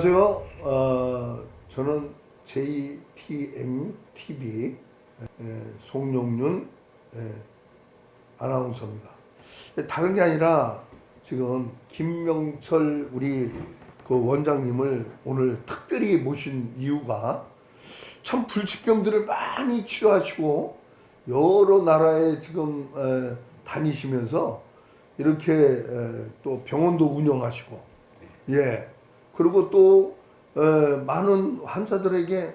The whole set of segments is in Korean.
안녕하세요. 어, 저는 JTN TV 에, 아나운서입니다. 다른 게 아니라 지금 김명철 우리 그 원장님을 오늘 특별히 모신 이유가 참 불치병들을 많이 치료하시고 여러 나라에 지금 에, 다니시면서 이렇게 에, 또 병원도 운영하시고 예 그리고 또 에, 많은 환자들에게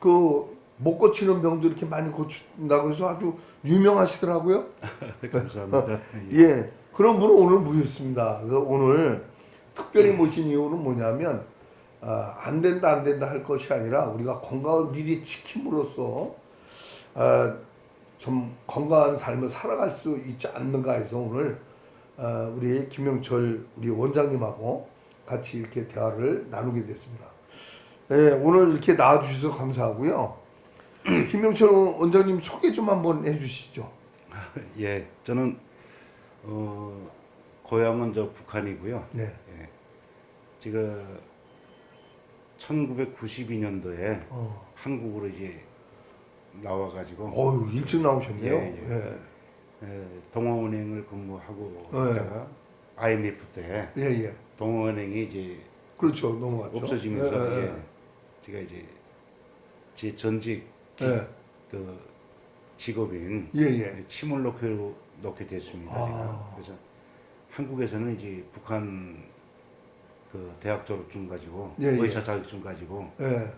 그 못 고치는 병도 이렇게 많이 고친다고 해서 아주 유명하시더라고요. 감사합니다. 예, 그런 분을 오늘 모셨습니다. 그래서 오늘 특별히 모신 이유는 뭐냐면 아, 안 된다 안 된다 할 것이 아니라 우리가 건강을 미리 지킴으로써 아, 좀 건강한 삶을 살아갈 수 있지 않는가 해서 오늘 아, 우리 김영철 우리 원장님하고 같이 이렇게 대화를 나누게 됐습니다. 예, 오늘 이렇게 나와주셔서 감사하고요. 김영철 원장님 소개 좀 한번 해주시죠. 예, 저는 어, 고향은 저 북한이고요. 네. 예, 제가 1992년도에 어. 한국으로 이제 나와가지고 어유 일찍 나오셨네요. 예, 예, 예, 동아은행을 근무하고 네. 있다가 IMF 때 예, 예. 동아은행이 이제 그렇죠. 넘어갔죠. 없어지면서 예, 예, 제가 이제 제 전직 기- 예, 그 직업인 예, 예. 침을 넣게 넣게 됐습니다. 아. 제가 그래서 한국에서는 이제 북한 그 대학 졸업증 가지고 예, 예. 의사 자격증 가지고 예,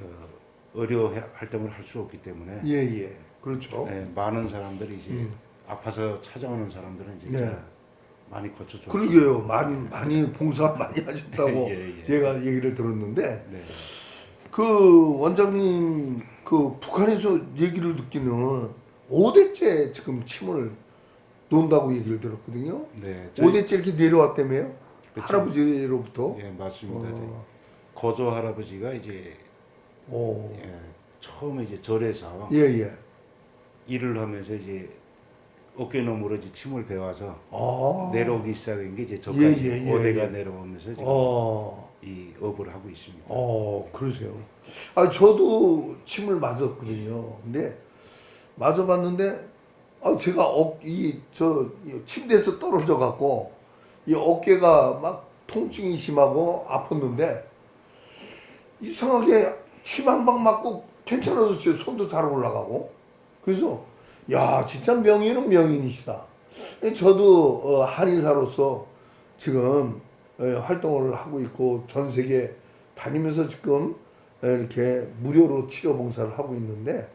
어, 의료 해- 활동을 할 수 없기 때문에 예, 예. 그렇죠. 네, 많은 사람들이 이제 음. 아파서 찾아오는 사람들은 이제 네. 많이 고쳐줬어요. 그러게요. 많이 많이 봉사 많이 하셨다고 예, 예. 제가 얘기를 들었는데 네. 그 원장님 그 북한에서 얘기를 듣기는 5대째 지금 침을 놓는다고 얘기를 들었거든요. 네. 저희- 5대째 이렇게 내려왔다며요? 그쵸. 할아버지로부터. 예, 맞습니다. 어, 고조 할아버지가 이제 오. 예, 처음에 이제 절에서 예, 예. 일을 하면서 이제 어깨너머로 이제 침을 배워서 아. 내려오기 시작한 게 이제 저까지 예, 예, 예, 오대가 예. 내려오면서 지금 어. 이 업을 하고 있습니다. 어, 그러세요. 아, 저도 침을 맞았거든요. 근데 맞아봤는데, 아, 제가 어, 이, 저, 이 침대에서 떨어져 갖고, 이 어깨가 막 통증이 심하고 아팠는데, 이상하게 침 한 방 맞고 괜찮아졌어요. 손도 잘 올라가고. 그래서, 야, 진짜 명인은 명인이시다. 저도 어, 한의사로서 지금 예, 활동을 하고 있고 전 세계 다니면서 지금 예, 이렇게 무료로 치료 봉사를 하고 있는데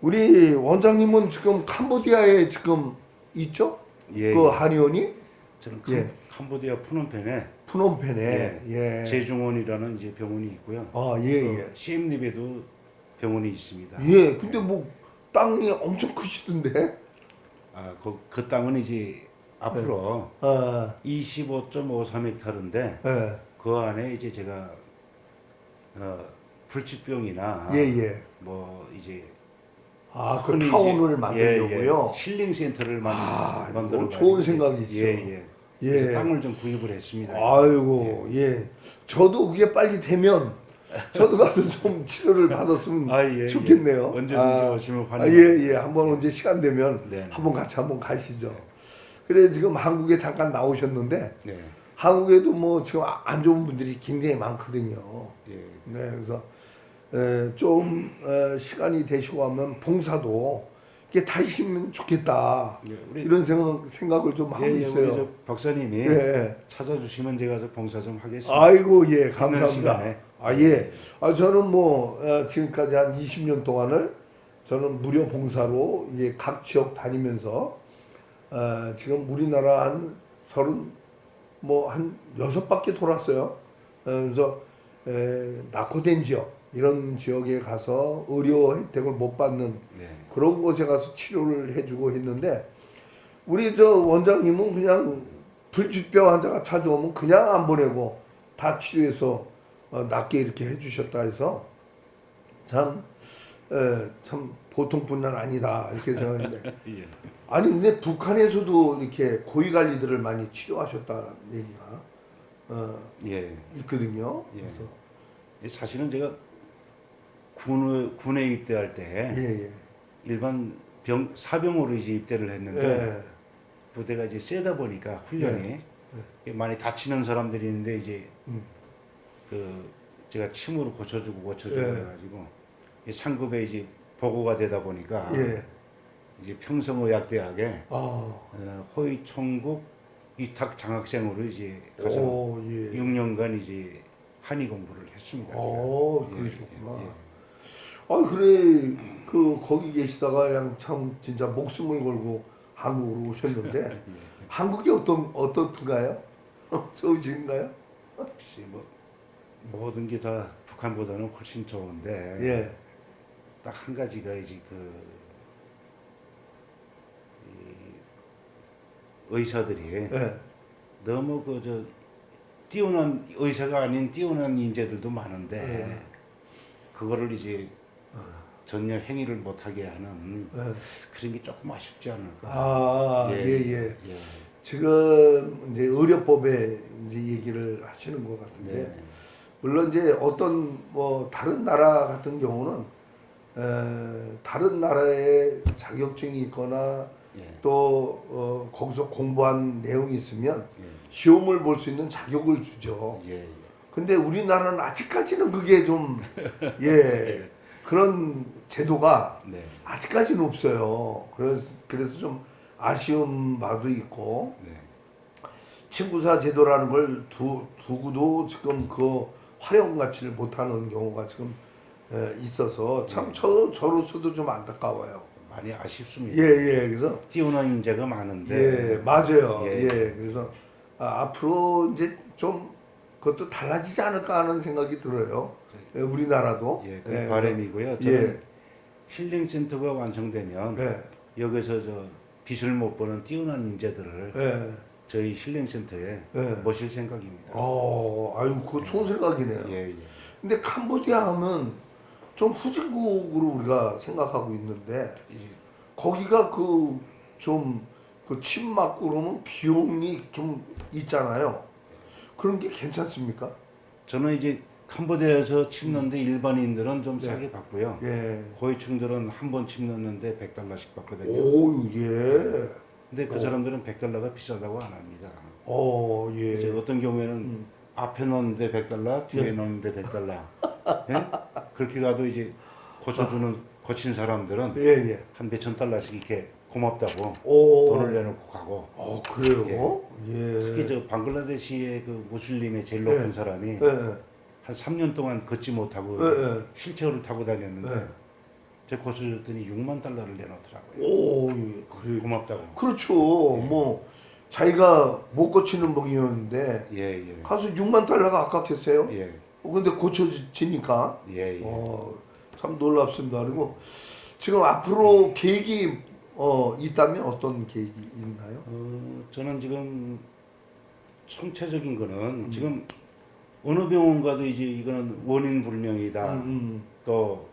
우리 원장님은 지금 캄보디아에 지금 있죠? 예, 그 예. 한의원이 저는 캄, 예. 캄보디아 푸놈펜에 푸놈펜에 예. 제중원이라는 이제 병원이 있고요. 아, 예, 예. CM립에도 병원이 있습니다. 예. 근데 뭐 땅이 엄청 크시던데. 아, 그, 그 땅은 이제 앞으로 아, 25.53헥타르인데 예. 그 안에 이제 제가 어, 불치병이나 예, 예. 뭐 이제 아, 그 흔히 타운을 이제- 만들려고요. 예, 예. 힐링 센터를 만, 아, 만들어 뭐 좋은 가지고 생각이시죠. 예, 예. 예. 그래서 땅을 좀 구입을 했습니다. 아이고, 예. 저도 그게 빨리 되면 저도 가서 좀 치료를 받았으면 아, 예, 예. 좋겠네요. 언제든지 아, 오시면 아, 환영합니다. 예, 예. 한번 언제 시간 되면 네. 한번 같이 한번 가시죠. 그래 지금 한국에 잠깐 나오셨는데 네. 한국에도 뭐 지금 아- 안 좋은 분들이 굉장히 많거든요. 예. 네, 그래서 에, 좀 에, 시간이 되시고 하면 봉사도 이게 다시면 좋겠다. 예, 우리 이런 생각, 생각을 좀 하고 예, 예, 우리 있어요. 저 박사님이 예. 찾아주시면 제가 저 봉사 좀 하겠습니다. 아이고 예 있는 감사합니다. 시간에. 아 예. 아 저는 뭐 어, 지금까지 한 20년 동안을 저는 무료 봉사로 이제 각 지역 다니면서 어, 지금 우리나라 한 서른 뭐한 여섯 바퀴 돌았어요. 어, 그래서 에, 낙후된 지역 이런 지역에 가서 의료 혜택을 못 받는 네. 그런 곳에 가서 치료를 해주고 했는데 우리 저 원장님은 그냥 불치병 환자가 찾아오면 그냥 안 보내고 다 치료해서 어, 낫게 이렇게 해주셨다 해서 참, 에, 참 보통 분은 아니다 이렇게 생각했는데 예. 아니 근데 북한에서도 이렇게 고위 관리들을 많이 치료하셨다는 얘기가 어, 예. 있거든요. 예. 그래서 사실은 제가 군에, 군에 입대할 때 예, 예. 일반 병 사병으로 이제 입대를 했는데 예. 부대가 이제 세다 보니까 훈련이 많이 다치는 사람들이 있는데 이제 음. 그 제가 침으로 고쳐주고 고쳐주고 예. 해가지고 이 상급에 이제 보고가 되다 보니까 예. 이제 평성의학대학에 아. 어, 호위총국 위탁 장학생으로 이제 가서 오, 예. 6년간 이제 한의 공부를 했습니다. 제가. 어, 예. 예, 예. 아, 그래. 그 거기 계시다가 그냥 참 진짜 목숨을 걸고 한국으로 오셨는데 한국이 어떤 어떻든가요? 좋으신가요? 역시 뭐 모든 게 다 북한보다는 훨씬 좋은데 예. 딱 한 가지가 이제 그이 의사들이 예. 너무 그 저 뛰어난 의사가 아닌 뛰어난 인재들도 많은데 예. 그거를 이제 전혀 행위를 못하게 하는 예. 그런 게 조금 아쉽지 않을까. 아, 예, 예. 예. 지금 이제 의료법에 이제 얘기를 하시는 것 같은데 네. 물론 이제 어떤 뭐 다른 나라 같은 경우는 에, 다른 나라의 자격증이 있거나 예. 또 어, 거기서 공부한 내용이 있으면 예. 시험을 볼 수 있는 자격을 주죠. 예. 예. 근데 우리나라는 아직까지는 그게 좀 예, 그런 제도가 네. 아직까지는 없어요. 그래서 그래서 좀 아쉬운 바도 있고 네. 친구사 제도라는 걸 두, 두고도 지금 그 활용 가치를 못하는 경우가 지금 에, 있어서 참 저 저로서도 좀 안타까워요. 많이 예, 아쉽습니다. 예. 그래서 뛰어난 인재가 많은데 예, 맞아요. 예. 예. 그래서 아, 앞으로 이제 좀 그것도 달라지지 않을까 하는 생각이 들어요. 예, 우리나라도. 예, 그 예, 바람이고요. 그래서- 저는 힐링 센터가 완성되면 예, 여기서 저 빛을 못 보는 뛰어난 인재들을 예, 저희 힐링 센터에 예. 모실 생각입니다. 어, 아유, 그거 좋은 생각이네요. 예, 예. 근데 캄보디아 하면 좀 후진국으로 우리가 생각하고 있는데 이제 거기가 그 좀 그 침 맞고 그러면 비용이 좀 있잖아요. 그런 게 괜찮습니까? 저는 이제 캄보디아에서 침 넣는데 일반인들은 좀 네. 싸게 받고요. 예. 고위층들은 한번침 넣는데 100달러씩 받거든요. 오, 예. 근데 그 오. 사람들은 100달러가 비싸다고 안 합니다. 어, 예. 이제 어떤 경우에는 음. 앞에 넣는데 100달러, 뒤에 예. 넣는데 100달러. 예? 그렇게 가도 이제 고쳐주는 거친 사람들은 예, 예. 한 몇천 달러씩 이렇게 고맙다고 오. 돈을 내놓고 가고 어, 그래요? 예. 특히 저 방글라데시의 그 무슬림의 제일 예. 높은 사람이 예, 한 3년 동안 걷지 못하고 예, 예. 휠체어를 타고 다녔는데 예. 제가 고쳐줬더니 6만 달러를 내놓더라고요. 오, 예. 그래. 고맙다고. 그렇죠. 뭐 자기가 못 고치는 분이었는데 예, 예. 가서 6만 달러가 아깝겠어요? 예, 어, 근데 고쳐지니까 예, 예. 어, 참 놀랍습니다. 그리고 지금 앞으로 계획이 어, 있다면 어떤 계획이 있나요? 어, 저는 지금 총체적인 거는 음. 지금 어느 병원 가도 이제 이거는 원인 불명이다. 음, 또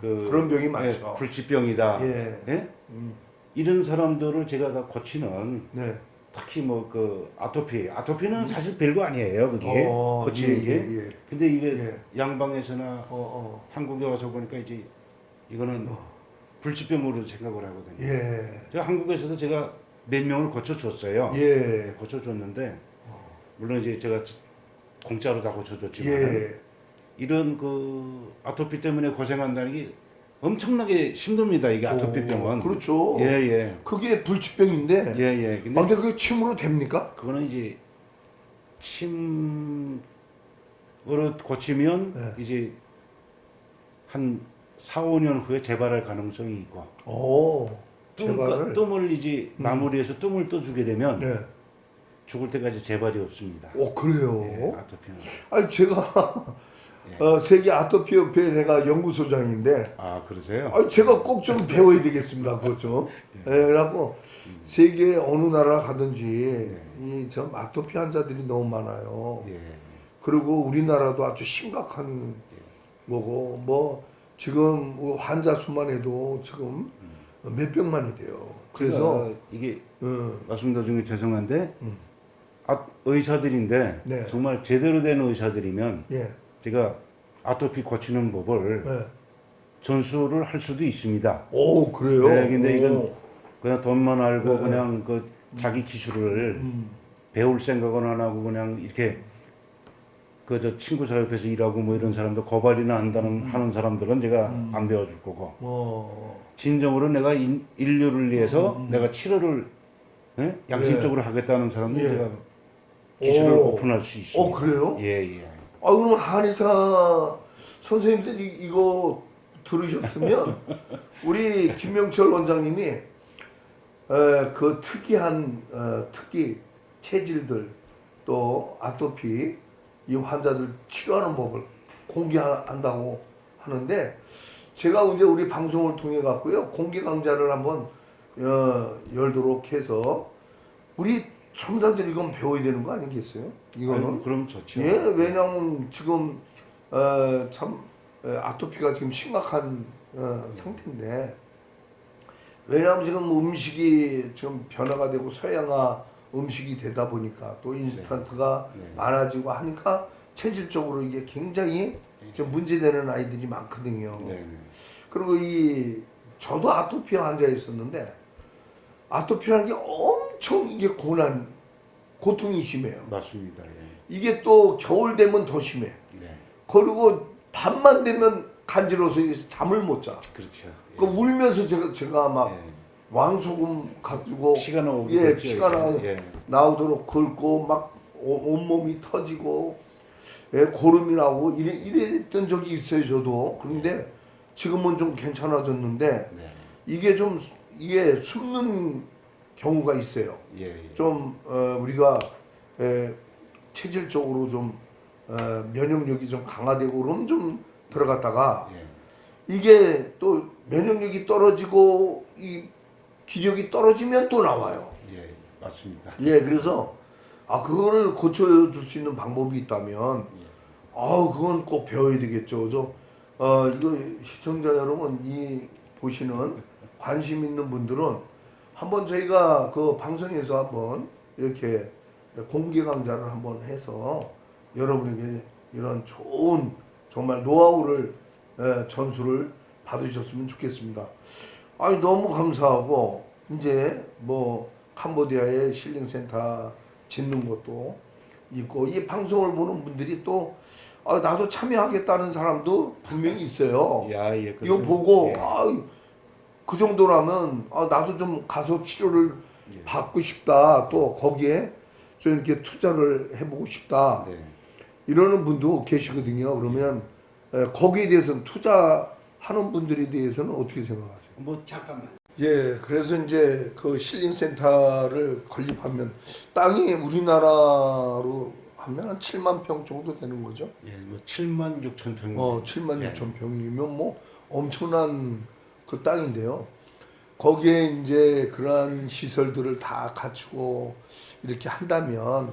그 그런 병이 많죠. 예, 불치병이다. 예. 예? 음, 이런 사람들을 제가 다 고치는 네. 특히 뭐 그 아토피, 아토피는 사실 별거 아니에요, 그게 어, 고치는 예, 게. 예, 예. 근데 이게 예. 양방에서나 어, 어. 한국에 와서 보니까 이제 이거는 불치병으로 생각을 하거든요. 예. 제가 한국에서도 제가 몇 명을 고쳐줬어요. 예. 고쳐줬는데 물론 이제 제가 공짜로 다 고쳐줬지만 예. 이런 그 아토피 때문에 고생한다는 게 엄청나게 힘듭니다. 이게 아토피 오, 병은. 그렇죠. 예, 예. 그게 불치병인데. 예, 예. 근데 아, 근데 그게 침으로 됩니까? 그거는 이제 침으로 고치면 네. 이제 한 4, 5년 후에 재발할 가능성이 있고 오. 뜸, 재발을. 뜸을 이제 마무리해서 뜸을 떠주게 되면 네. 죽을 때까지 재발이 없습니다. 오, 그래요? 예, 아토피는. 아니, 제가 예. 어, 세계 아토피 협회 내가 연구소장인데 아 그러세요? 아, 제가 꼭 좀 배워야 되겠습니다. 그것 좀. 예, 그래갖고 세계 어느 나라 가든지 이좀 아토피 환자들이 너무 많아요. 예. 그리고 우리나라도 아주 심각한 거고 뭐 지금 환자 수만 해도 지금 몇 병만이 돼요. 그래서 이게 어, 말씀 도중에 죄송한데 음. 아, 의사들인데 네. 정말 제대로 된 의사들이면 예. 제가 아토피 고치는 법을 네. 전수를 할 수도 있습니다. 오 그래요. 네, 근데 이건 오. 그냥 돈만 알고 네. 그냥 그 자기 기술을 음. 배울 생각은 안 하고 그냥 이렇게 그 저 친구 사 옆에서 일하고 뭐 이런 사람들 고발이나 한다는 하는 사람들은 제가 안 배워줄 거고 어. 진정으로 내가 인, 인류를 위해서 음, 음. 내가 치료를 예? 양심적으로 하겠다는 사람들 예. 제가 기술을 오. 오픈할 수 있습니다. 어 그래요? 예, 예. 아 그럼 한의사 선생님들이 이거 들으셨으면 우리 김명철 원장님이 에, 그 특이한 어, 특이 체질들 또 아토피 이 환자들 치료하는 법을 공개한다고 하는데 제가 이제 우리 방송을 통해 갖고요 공개 강좌를 한번 어, 열도록 해서 우리 첨단들 이건 배워야 되는 거 아니겠어요? 이거는 아유, 그럼 좋죠. 예, 왜냐면 지금 어, 참 어, 아토피가 지금 심각한 어, 상태인데 왜냐하면 지금 음식이 지금 변화가 되고 서양화 음식이 되다 보니까 또 인스턴트가 네. 많아지고 하니까 체질적으로 이게 굉장히 좀 문제되는 아이들이 많거든요. 네, 네. 그리고 이 저도 아토피 환자에 있었는데 아토피라는 게 엄 청 이게 고난 고통이 심해요. 맞습니다. 예. 이게 또 겨울 되면 더 심해. 네. 그리고 밤만 되면 간지러워서 잠을 못 자. 그렇죠. 예. 그 울면서 제가 제가 막 예. 왕소금 가지고 피가 나오고 예, 피가 이제. 나 예. 나오도록 긁고 막 오- 온몸이 터지고 예, 고름이 나고 이래, 이랬던 적이 있어요 저도 그런데 지금은 좀 괜찮아졌는데 네. 이게 좀 수- 이게 숨는 경우가 있어요 예, 예. 좀 어, 우리가 에, 체질적으로 좀 어, 면역력이 좀 강화되고 그러면 좀 들어갔다가 예. 이게 또 면역력이 떨어지고 이 기력이 떨어지면 또 나와요. 예. 맞습니다. 예, 그래서 아 그거를 고쳐줄 수 있는 방법이 있다면 아 그건 꼭 배워야 되겠죠. 저 어, 이거 시청자 여러분 이 보시는 관심 있는 분들은 한번 저희가 그 방송에서 한번 이렇게 공개 강좌를 한번 해서 여러분에게 이런 좋은 정말 노하우를 예, 전수를 받으셨으면 좋겠습니다. 아니 너무 감사하고 이제 뭐 캄보디아에 힐링 센터 짓는 것도 있고 이 방송을 보는 분들이 또 아, 나도 참여하겠다는 사람도 분명히 있어요. 야, 예. 이거 그렇죠. 보고 예. 아, 그 정도라면 아, 나도 좀 가서 치료를 예. 받고 싶다. 또 거기에 좀 이렇게 투자를 해보고 싶다. 네. 이러는 분도 계시거든요. 그러면 에, 거기에 대해서는 투자하는 분들에 대해서는 어떻게 생각하세요? 뭐 잠깐만. 예, 그래서 이제 그 실링 센터를 건립하면 땅이 우리나라로 하면 한 7만 평 정도 되는 거죠. 예, 뭐 7만 6천 평. 어, 7만 예. 6천 평이면 뭐 엄청난 그 땅인데요. 거기에 이제 그러한 시설들을 다 갖추고 이렇게 한다면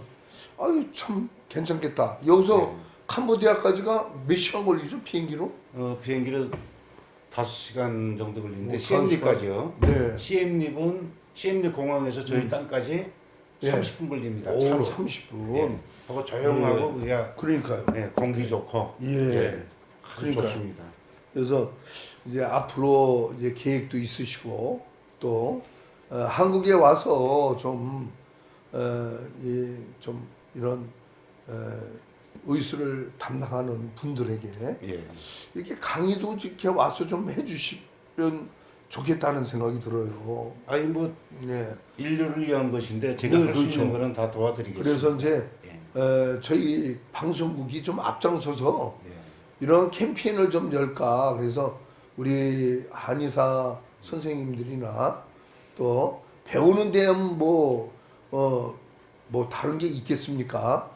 아유 참 괜찮겠다. 여기서 네. 캄보디아까지가 몇 시간 걸리죠 비행기로? 어, 비행기를 5시간 정도 걸리는데 뭐, 시엠립까지요. 네. 시엠립은 시엠립 공항에서 저희 땅까지 예. 30분 걸립니다. 오, 차로. 30분. 예. 하고 조용하고 그냥 그러니까요. 예, 공기 좋고 예. 아주 그러니까요. 좋습니다. 그래서 이제 앞으로 이제 계획도 있으시고 또 어, 한국에 와서 좀, 어, 이, 좀 이런 어, 의술을 담당하는 분들에게 예. 이렇게 강의도 이렇게 와서 좀 해주시면 좋겠다는 생각이 들어요. 아니 뭐 네. 인류를 위한 것인데 제가 네, 할수 그렇죠. 있는 거는 다 도와드리겠습니다. 그래서 이제 예. 어, 저희 방송국이 좀 앞장서서 예. 이런 캠페인을 좀 열까 그래서 우리 한의사 선생님들이나 또 배우는 데는 뭐, 어, 뭐 다른 게 있겠습니까?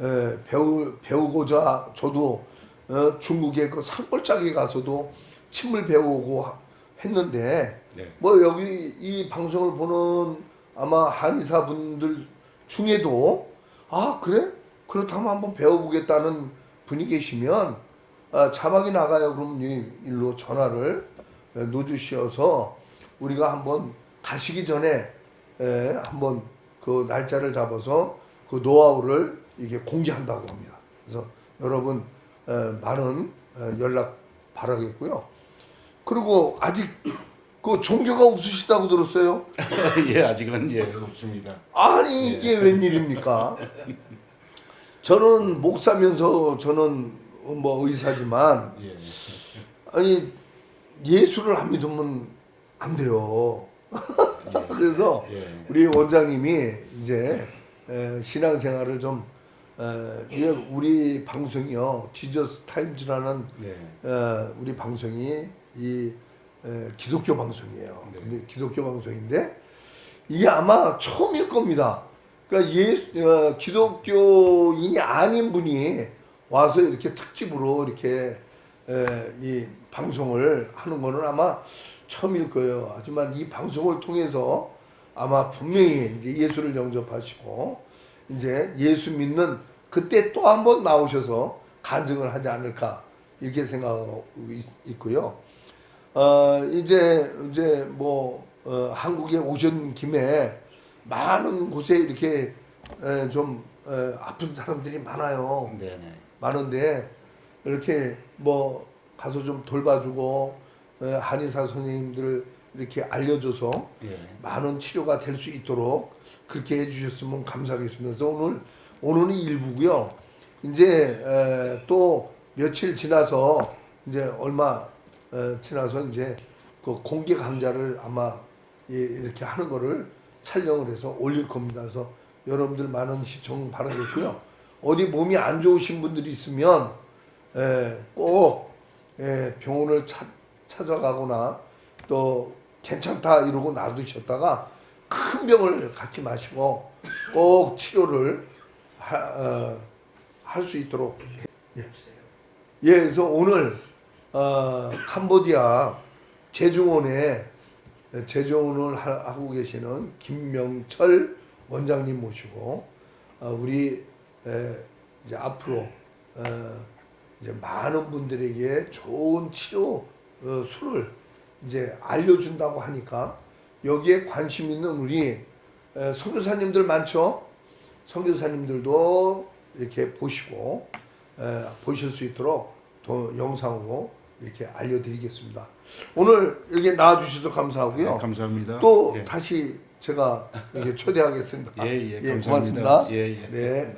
에, 배우, 배우고자 저도 어, 중국의 그 산골짜기 가서도 침을 배우고 하- 했는데 네. 뭐 여기 이 방송을 보는 아마 한의사 분들 중에도 아 그래 그렇다면 한번 배워보겠다는 분이 계시면 아, 자막이 나가요 그럼 이 일로 전화를 에, 놓주시어서 우리가 한번 가시기 전에 에, 한번 그 날짜를 잡아서 그 노하우를 이게 공개한다고 합니다. 그래서 여러분 에, 많은 에, 연락 바라겠고요. 그리고 아직 그 종교가 없으시다고 들었어요. 예, 아직은 예 없습니다. 아니 이게 웬일입니까? 저는 목사면서 저는 뭐 의사지만 예. 아니 예수를 안 믿으면 안 돼요. 그래서 예. 우리 원장님이 이제 에, 신앙생활을 좀 에, 이게 우리 방송이요 지저스 타임즈라는 예. 어, 우리 방송이 이 에, 기독교 방송이에요. 네. 근데 기독교 방송인데 이게 아마 처음일 겁니다. 그러니까 예수 어, 기독교인이 아닌 분이 와서 이렇게 특집으로 이렇게 에, 이 방송을 하는 거는 아마 처음일 거예요. 하지만 이 방송을 통해서 아마 분명히 이제 예수를 영접하시고 이제 예수 믿는 그때 또 한 번 나오셔서 간증을 하지 않을까 이렇게 생각하고 있, 있고요. 어 이제 이제 뭐 어, 한국에 오신 김에 많은 곳에 이렇게 에, 좀 에, 아픈 사람들이 많아요. 네, 네. 많은데 이렇게 뭐 가서 좀 돌봐주고 에, 한의사 선생님들 이렇게 알려줘서 예. 많은 치료가 될 수 있도록 그렇게 해주셨으면 감사하겠습니다. 그래서 오늘 오늘은 일부고요. 이제 에, 또 며칠 지나서 이제 얼마 에, 지나서 이제 그 공개 강좌를 아마 이- 이렇게 하는 거를 촬영을 해서 올릴 겁니다. 그래서 여러분들 많은 시청 바라겠고요. 어디 몸이 안 좋으신 분들이 있으면 에, 꼭 에, 병원을 찾, 찾아가거나 또 괜찮다 이러고 놔두셨다가 큰 병을 갖지 마시고 꼭 치료를 할수 있도록 예. 예, 그래서 오늘 어, 캄보디아 제주원에 제주원을 하- 하고 계시는 김명철 원장님 모시고 어, 우리 에, 이제 앞으로 어, 이제 많은 분들에게 좋은 치료 어, 수를 이제 알려준다고 하니까 여기에 관심 있는 우리 에, 선교사님들 많죠. 선교사님들도 이렇게 보시고 에, 보실 수 있도록 더 영상으로 이렇게 알려드리겠습니다. 오늘 이렇게 나와주셔서 감사하고요. 네, 감사합니다. 또 예. 다시 제가 이렇게 초대하겠습니다. 예, 예, 감사합니다. 고맙습니다. 예, 예. 네.